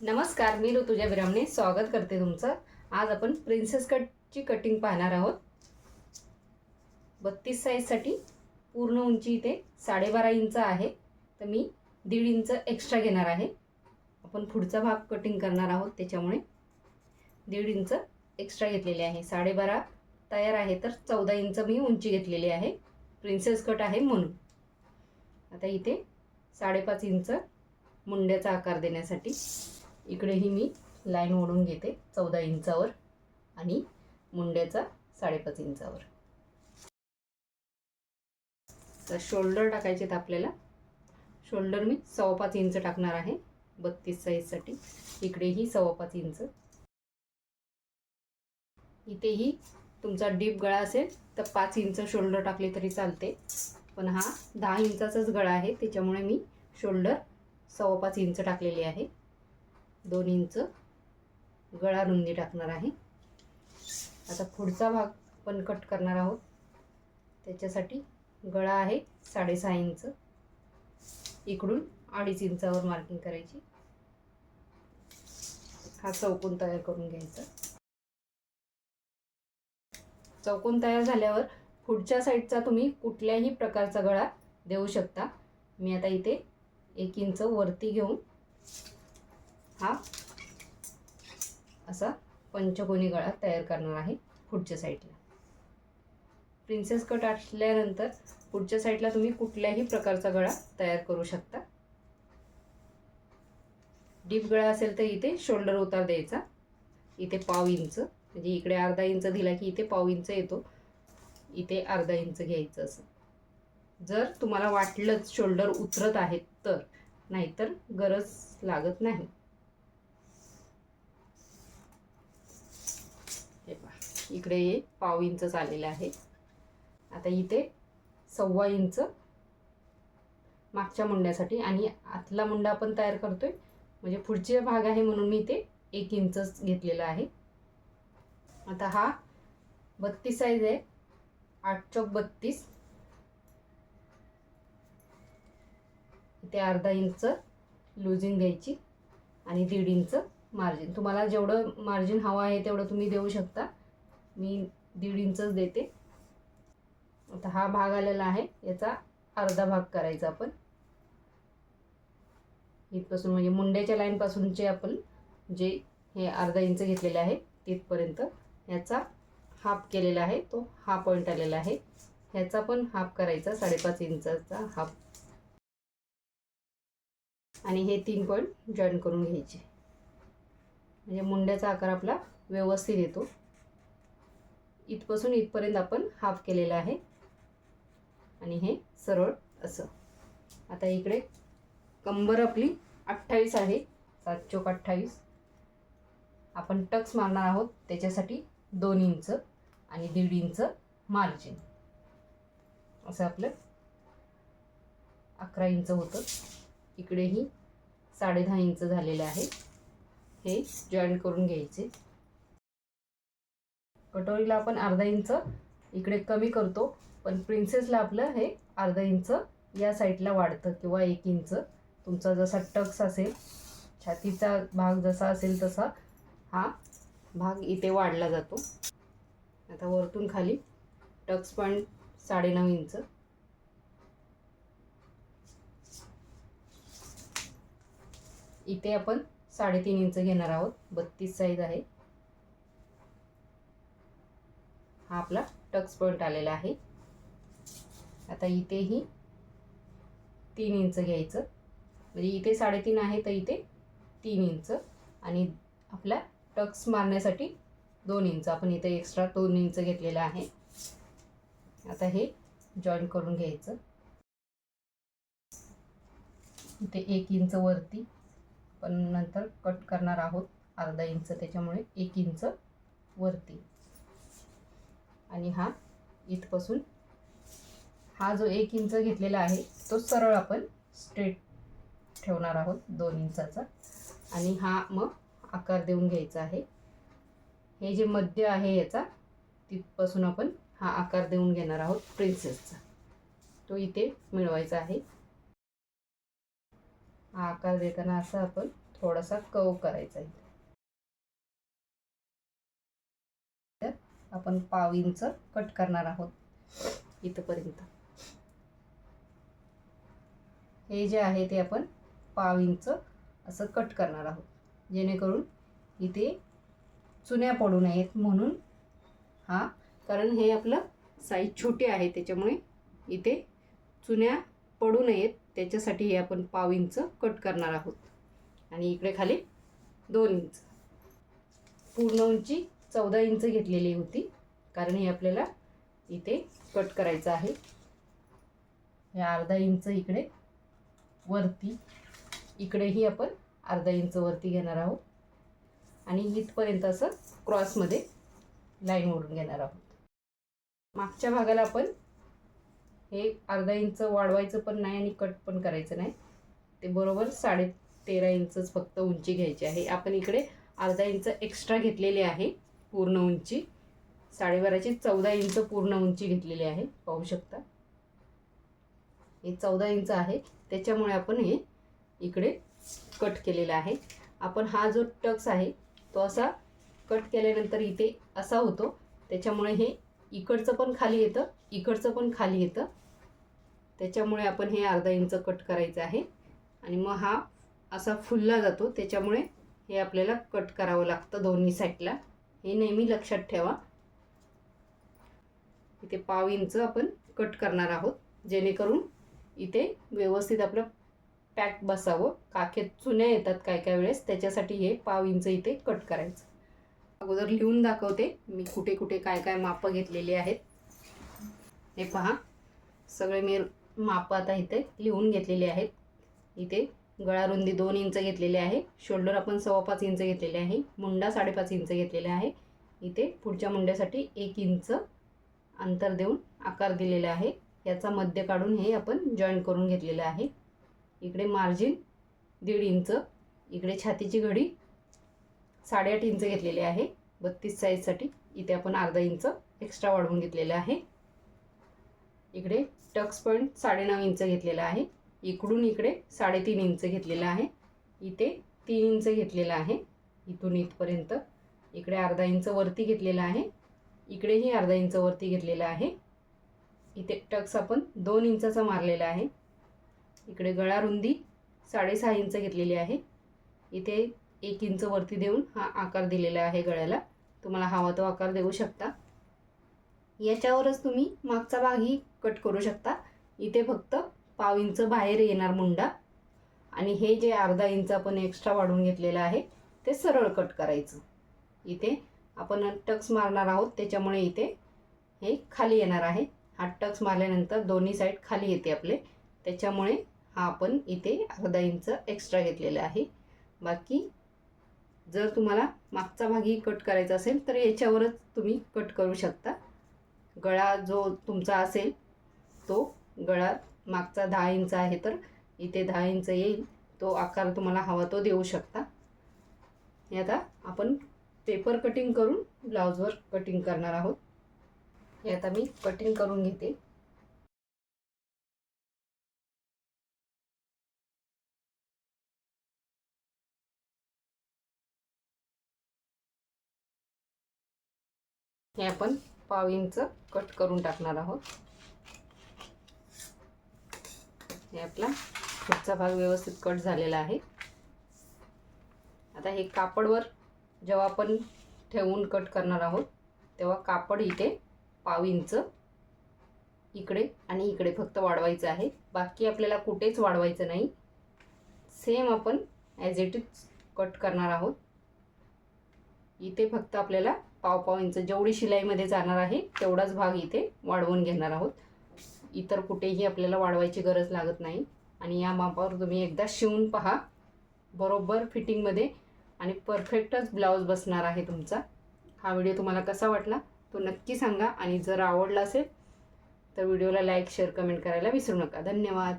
नमस्कार मी ऋतुजा विरामने स्वागत करते तुमचं. आज आपण प्रिन्सेस कटची कटिंग पाहणार आहोत. बत्तीस साईजसाठी पूर्ण उंची इथे साडेबारा इंच आहे. तर मी दीड इंच एक्स्ट्रा घेणार आहे. आपण पुढचा भाग कटिंग करणार आहोत त्याच्यामुळे. दीड इंच एक्स्ट्रा घेतलेले आहे. साडेबारा तयार आहे तर चौदा इंच मी उंची घेतलेली आहे. प्रिन्सेस कट आहे म्हणून. आता इथे साडेपाच इंच मुंड्याचा आकार देण्यासाठी इकडेही मी लाईन ओढून घेते चौदा इंचावर आणि मुंड्याचा साडेपाच इंचावर. तर शोल्डर टाकायचे आहेत आपल्याला. शोल्डर मी सव्वा पाच इंच टाकणार आहे बत्तीस साईजसाठी. इकडेही सव्वा पाच इंच. इथेही तुमचा डीप गळा असेल तर पाच इंच शोल्डर टाकले तरी चालते. पण हा दहा इंचाचाच गळा आहे त्याच्यामुळे मी शोल्डर सव्वा पाच इंच टाकलेली आहे. दोन इंच गळा रुंदी टाकणार आहे. आता पुढचा भाग पण कट करणार आहोत. त्याच्यासाठी गळा आहे साडेसहा इंच. इकडून अडीच इंचावर मार्किंग करायची. हा चौकोन तयार करून घ्यायचा. चौकोन तयार झाल्यावर पुढच्या साईडचा तुम्ही कुठल्याही प्रकारचा गळा देऊ शकता. मी आता इथे एक इंच वरती घेऊन हा. असा पंचकोनी गळा तयार करणार आहे पुढच्या साईडला प्रिन्सेस कट असल्यानंतर पुढच्या साईडला तुम्ही कुठल्याही प्रकारचा गळा तयार करू शकता. डीप गळा असेल तर इथे शोल्डर उतार द्यायचा. इथे पाव इंच म्हणजे इकडे अर्धा इंच दिला की इथे पाव इंच येतो. इथे अर्धा इंच घ्यायचं असं. जर तुम्हाला वाटलंच शोल्डर उतरत आहेत तर नाहीतर गरज लागत नाही हे पहा इकडे हे पाव इंच आलेलं आहे. आता इथे सव्वा इंच मागच्या मुंड्यासाठी आणि आतला मुंडा आपण तयार करतोय. म्हणजे पुढचे भाग आहे म्हणून मी इथे एक इंचच घेतलेला आहे. आता हा बत्तीस साईज आहे. आठ चौक बत्तीस. इथे अर्धा इंच लुजिंग द्यायची आणि दीड इंच मार्जिन तुम्हाला जेवढं मार्जिन हवं आहे तेवढं तुम्ही देऊ शकता. मी दीड इंचच देते. आता हा भाग आलेला आहे. याचा अर्धा भाग करायचा आपण. इथपासून म्हणजे मुंड्याच्या लाईनपासूनचे आपण जे हे अर्धा इंच घेतलेले आहे तिथपर्यंत याचा हाफ केलेला आहे. तो हा पॉईंट आलेला आहे. ह्याचा पण हाफ करायचा साडेपाच इंचाचा हाफ आणि हे तीन पॉईंट जॉईन करून घ्यायचे. म्हणजे मुंड्याचा आकार आपला व्यवस्थित येतो. इथपासून इथपर्यंत आपण हाफ केलेला आहे. आणि हे सरळ असं. आता इकडे कंबर आपली अठ्ठावीस आहे. सात चोक अठ्ठावीस. आपण टक्स मारणार आहोत. त्याच्यासाठी दोन इंच आणि दीड इंच मार्जिन असं आपलं अकरा इंच होतं. इकडेही साडेदहा इंच झालेलं आहे. हे जॉईन करून घ्यायचे. कटोरीला आपण अर्धा इंच इकडे कमी करतो पण प्रिन्सेसला आपलं हे अर्धा इंच या साईडला वाढतं किंवा एक इंच. तुमचा जसा टक्स असेल छातीचा भाग जसा असेल तसा हा भाग इथे वाढला जातो. आता वरतून खाली टक्स पॉईंट साडेनऊ इंच. इथे आपण साडेतीन इंच घेणार आहोत. बत्तीस साईज आहे. हा आपला टक्स पॉईंट आलेला आहे. आता इथेही तीन इंच घ्यायचं. म्हणजे इथे साडेतीन आहे तर इथे तीन इंच. आणि आपल्या टक्स मारण्यासाठी दोन इंच. आपण इथे एक्स्ट्रा दोन इंच घेतलेलं आहे. आता हे जॉईन करून घ्यायचं. इथे एक इंच वरती पण नंतर कट करणार आहोत. अर्धा इंच. त्याच्यामुळे एक इंच वरती. आणि हा इथपासून हा जो एक इंच घेतलेला आहे तो सरळ आपण स्ट्रेट ठेवणार आहोत दोन इंचाचा. आणि हा मग आकार देऊन घ्यायचा आहे. हे जे मध्य आहे याचा तिथपासून आपण हा आकार देऊन घेणार आहोत प्रिन्सेसचा तो इथे मिळवायचा आहे. हा आकार देताना असा आपण थोडासा कव करायचा आहे आपण पाव इंच कट करणार आहोत इथंपर्यंत. हे जे आहे ते आपण पाव इंच असं कट करणार आहोत. जेणेकरून इथे चुन्या पडू नयेत म्हणून हा कारण हे आपलं साईज छोटे आहे त्याच्यामुळे इथे चुन्या पडू नयेत त्याच्यासाठी हे आपण पाव इंच कट करणार आहोत. आणि इकडे खाली दोन इंच. पूर्ण उंची चौदा इंच घेतलेली होती. कारण हे आपल्याला इथे कट करायचं आहे. हे अर्धा इंच इकडे वरती. इकडेही आपण अर्धा इंच वरती घेणार आहोत. आणि इथपर्यंत असं क्रॉसमध्ये लाईन ओढून घेणार आहोत. मागच्या भागाला आपण हे अर्धा इंच वाढवायचं पण नाही आणि कट पण करायचं नाही. ते बरोबर साडे तेरा इंचच फक्त उंची घ्यायची आहे. आपण इकडे अर्धा इंच एक्स्ट्रा घेतलेली आहे. पूर्ण उंची साडेबाराची चौदा इंच पूर्ण उंची घेतलेली आहे पाहू शकता. हे चौदा इंच आहे त्याच्यामुळे आपण हे इकडे कट केलेला आहे. आपण हा जो टक्स आहे तो असा कट केल्यानंतर इथे असा होतो त्याच्यामुळे हे इकडचं पण खाली येतं इकडचं पण खाली येतं. त्याच्यामुळे आपण हे अर्धा इंच कट करायचं आहे. आणि मग हा असा फुलला जातो त्याच्यामुळे हे आपल्याला कट करावं लागतं दोन्ही साईडला हे नेहमी लक्षात ठेवा. इथे पाव इंच आपण कट करणार आहोत. जेणेकरून इथे व्यवस्थित आपलं पॅक बसावं. काखेत चुन्या येतात काय काय वेळेस. त्याच्यासाठी हे पाव इंच इथे कट करायचं. अगोदर लिहून दाखवते. मी कुठे कुठे काय काय मापं घेतलेली आहेत. हे पहा. सगळे मी मापं आता इथे लिहून घेतलेले आहेत. इथे गळा रुंदी दोन इंच घेतलेले आहे. शोल्डर आपण सव्वा पाच इंच घेतलेले आहे. मुंडा साडेपाच इंच घेतलेला आहे. इथे पुढच्या मुंड्यासाठी एक इंच अंतर देऊन आकार दिलेला आहे. याचा मध्य काढून हे आपण जॉईन करून घेतलेलं आहे. इकडे मार्जिन दीड इंच इकडे छातीची घडी साडेआठ इंच घेतलेली आहे. बत्तीस साईजसाठी इथे आपण अर्धा इंच एक्स्ट्रा वाढवून घेतलेलं आहे. इकडे टक्स पॉईंट साडेनऊ इंच घेतलेला आहे. इकडून इकडे साडेतीन इंच घेतलेलं आहे. इथे तीन इंच घेतलेला आहे. इथून इथपर्यंत इकडे अर्धा इंच वरती घेतलेला आहे. इकडेही अर्धा इंच वरती घेतलेला आहे. इथे टक्स आपण दोन इंचाचा मारलेला आहे. इकडे गळा रुंदी साडेसहा इंच घेतलेली आहे. इथे एक इंच वरती देऊन हा आकार दिलेला आहे गळ्याला. तुम्हाला हवा तो आकार देऊ शकता. याच्यावरच तुम्ही मागचा भागही कट करू शकता. इथे फक्त पाव इंच बाहेर येणार मुंडा. आणि हे जे अर्धा इंच आपण एक्स्ट्रा वाढून घेतलेलं आहे ते सरळ कट करायचं. इथे आपण टक्स मारणार आहोत त्याच्यामुळे इथे हे खाली येणार आहे. हा टक्स मारल्यानंतर दोन्ही साईड खाली येते आपले. त्याच्यामुळे हा आपण इथे अर्धा इंच एक्स्ट्रा घेतलेला आहे. बाकी जर तुम्हाला मागचा भागही कट करायचा असेल तर याच्यावरच तुम्ही कट करू शकता. गळा जो तुमचा असेल तो गळा मागचा दहा इंच आहे तर इथे दहा इंच येईल. तो आकार तुम्हाला हवा तो देऊ शकता. हे आता आपण पेपर कटिंग करून ब्लाऊजवर कटिंग करणार आहोत. हे आता मी कटिंग करून घेते. हे आपण पाव इंच कट करून टाकणार आहोत. हे आपला पुढचा भाग व्यवस्थित कट झालेला आहे. आता हे कापडवर जेव्हा आपण ठेवून कट करणार आहोत तेव्हा कापड इथे पाव इंच इकडे आणि इकडे फक्त वाढवायचं आहे. बाकी आपल्याला कुठेच वाढवायचं नाही. सेम आपण ॲज इट इज कट करणार आहोत. इथे फक्त आपल्याला पाव पाव इंच जेवढी शिलाईमध्ये जाणार आहे तेवढाच भाग इथे वाढवून घेणार आहोत. इतर कुठेही आपल्याला वाढवायची गरज लागत नाही. आणि या मापावर तुम्ही एकदा शिवून पहा. बरोबर फिटिंगमध्ये आणि परफेक्टच ब्लाऊज बसणार आहे तुमचा. हा व्हिडिओ तुम्हाला कसा वाटला तो नक्की सांगा. आणि जर आवडला असेल तर व्हिडिओला लाईक शेअर कमेंट करायला विसरू नका. धन्यवाद.